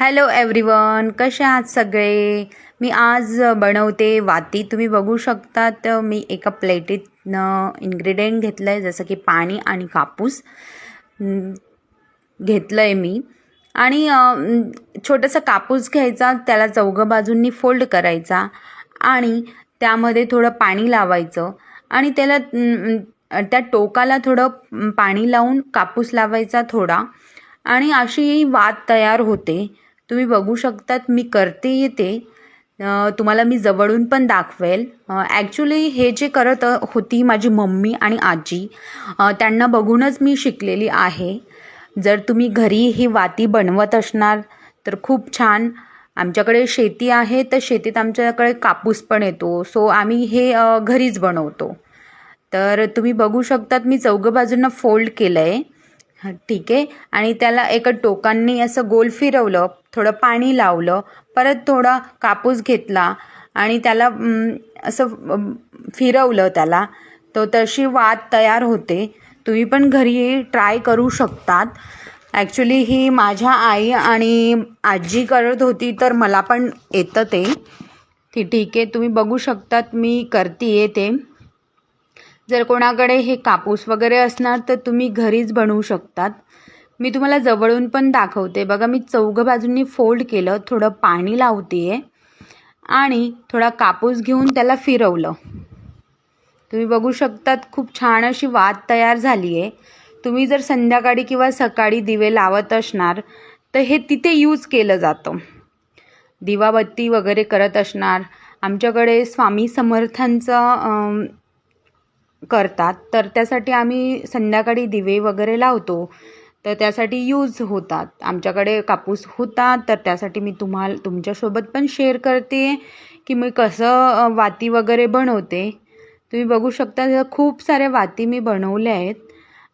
Hello everyone कसे आहात सगळे? मी आज बनवते वाती. तुम्ही बघू शकतात मी एका प्लेटीतनं इन्ग्रेडियंट घेतलं आहे जसं की पाणी आणि कापूस. घेतलं आहे मी. आणि छोटंसं कापूस घ्यायचा त्याला चौघं बाजूंनी फोल्ड करायचा आणि त्यामध्ये थोडं पाणी लावायचं आणि त्याला त्या टोकाला थोडं पाणी लावून कापूस लावायचा थोडा. आणि अशी वात तयार होते. तुम्ही बघू शकतात मी करते येते. तुम्हाला मी जवळून पण दाखवेल. ॲक्च्युली हे जे करत होती माझी मम्मी आणि आजी त्यांना बघूनच मी शिकलेली आहे. जर तुम्ही घरी ही वाती बनवत असणार तर खूप छान. आमच्याकडे शेती आहे तर शेतीत आमच्याकडे कापूस पण येतो. सो आम्ही हे घरीच बनवतो. तर तुम्ही बघू शकतात मी चौघं बाजूंना फोल्ड केलं आहे हां ठीक आहे. आणि त्याला एका टोकांनी असं गोल फिरवलं थोडं पाणी लावलं परत थोडा कापूस घेतला आणि त्याला असं फिरवलं त्याला. तो तशी वात तयार होते. तुम्ही पण घरी ट्राय करू शकतात. ॲक्च्युली ही माझ्या आई आणि आजी करत होती तर मला पण येतं ते. ती ठीक आहे. तुम्ही बघू शकतात मी करते आहे ते. जर कोणाकडे हे कापूस वगैरे असणार तर तुम्ही घरीच बनवू शकतात. मी तुम्हाला जवळून पण दाखवते. बघा मी चौघं बाजूंनी फोल्ड केलं थोडं पाणी लावते आणि थोडा कापूस घेऊन त्याला फिरवलं. तुम्ही बघू शकतात खूप छान अशी वात तयार झाली आहे तुम्ही जर संध्याकाळी किंवा सकाळी दिवे लावत असणार तर हे तिथे यूज केलं जातं. दिवाबत्ती वगैरे करत असणार. आमच्याकडे स्वामी समर्थांचं करतात तर त्यासाठी आम्ही संध्याकाळी दिवे वगैरे लावतो. तर त्यासाठी यूज होतात. आमच्याकडे कापूस होता तर त्यासाठी मी तुम्हाला तुमच्यासोबत पण शेअर करते की मी कसं वाती वगैरे बनवते. तुम्ही बघू शकता खूप साऱ्या वाती मी बनवल्या आहेत.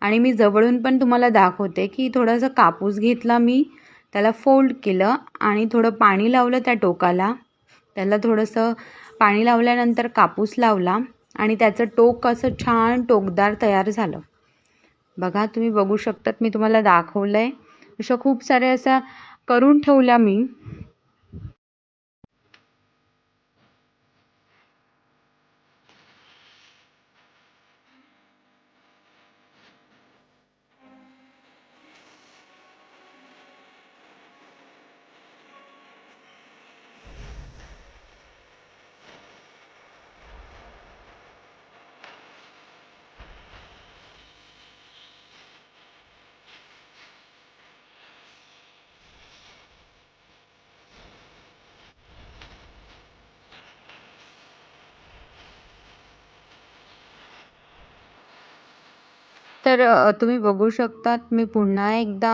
आणि मी जवळून पण तुम्हाला दाखवते की थोडासा कापूस घेतला मी त्याला फोल्ड केलं आणि थोडं पाणी लावलं त्या टोकाला. त्याला थोडंसं पाणी लावल्यानंतर कापूस लावला. आणि त्याचं टोक असं छान टोकदार तयार झालं. बघा तुम्ही बघू शकतात मी तुम्हाला दाखवलं आहे अशा खूप साऱ्या अशा करून ठेवल्या मी. तर तुम्ही बघू शकतात मी पुन्हा एकदा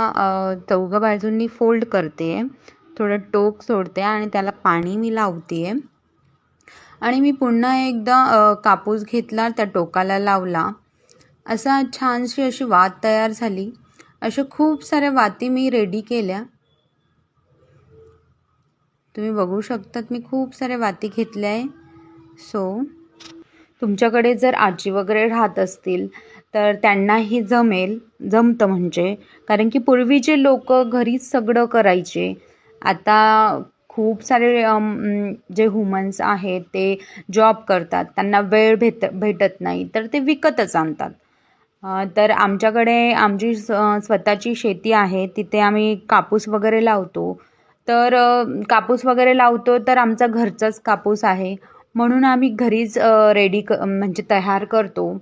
चौघं बाजूंनी फोल्ड करते. आहे थोडं टोक सोडते आणि त्याला पाणी मी लावते आहे आणि मी पुन्हा एकदा कापूस घेतला त्या टोकाला लावला. असा छानशी अशी वात तयार झाली. अशा खूप साऱ्या वाती मी रेडी केल्या. तुम्ही बघू शकतात मी खूप साऱ्या वाती घेतल्या आहे. सो तुमच्याकडे जर आजी वगैरे राहत असतील तर त्यांनाही जमेल जमतं म्हणजे. कारण की पूर्वीचे लोक घरीच सगळं करायचे आता खूप सारे जे वुमन्स आहेत ते जॉब करतात. त्यांना वेळ भेट भेटत नाही तर ते विकतच आणतात. तर आमच्याकडे आमची स स्वतःची शेती आहे तिथे आम्ही कापूस वगैरे लावतो. तर कापूस वगैरे लावतो तर आमचा घरचाच कापूस आहे. म्हणून आम्ही घरीच रेडी क म्हणजे तयार करतो.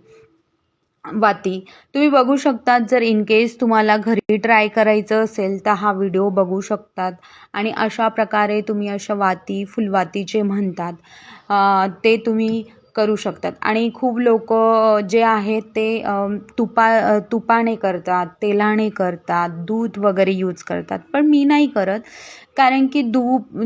वाती तुम्ही बघू शकतात जर इन केस तुम्हाला घरी ट्राय करायचं असेल तर हा व्हिडिओ बघू शकतात. आणि अशा प्रकारे तुम्ही अशा वाती फुलवाती जे म्हणतात ते तुम्ही करू शकतात. आणि खूप लोक जे आहेत ते तुपा तुपाने करतात तेलाने करतात दूध वगैरे यूज करतात. पण मी नाही करत कारण की दूप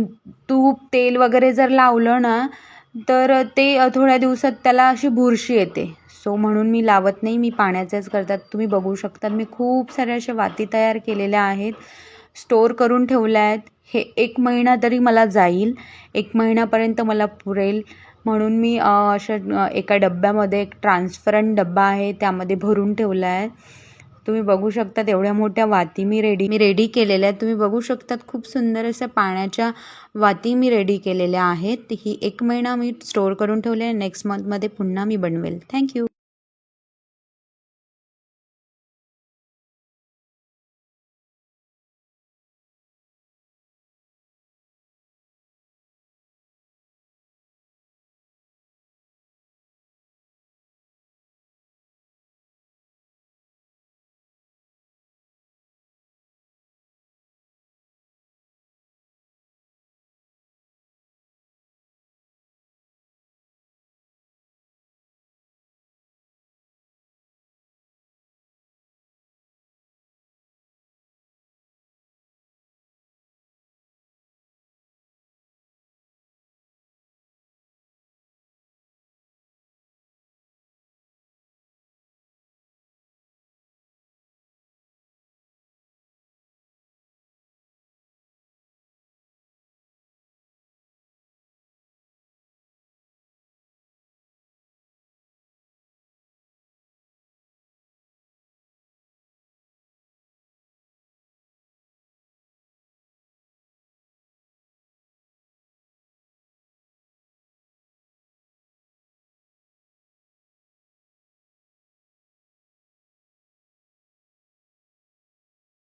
तूप तेल वगैरे जर लावलं ना तर ते थोड्या दिवसात त्याला अशी बुरशी येते. सो म्हणून मी लावत नाही मी पाण्याचेच करतात. तुम्ही बघू शकता मी खूप साऱ्या अशा वाती तयार केलेल्या आहेत स्टोअर करून ठेवल्या आहेत. हे एक महिना तरी मला जाईल एक महिन्यापर्यंत मला पुरेल. म्हणून मी अशा एका डब्यामध्ये एक ट्रान्सपरंट डब्बा आहे त्यामध्ये भरून ठेवला आहे. तुम्ही बघू शकतात एवढ्या मोठ्या वाती मी रेडी मी रेडी केलेल्या आहेत. तुम्ही बघू शकतात खूप सुंदर अशा पाण्याच्या वाती मी रेडी केलेल्या आहेत. ही एक महिना मी स्टोअर करून ठेवले नेक्स्ट मंथमध्ये पुन्हा मी बनवेल. थँक्यू.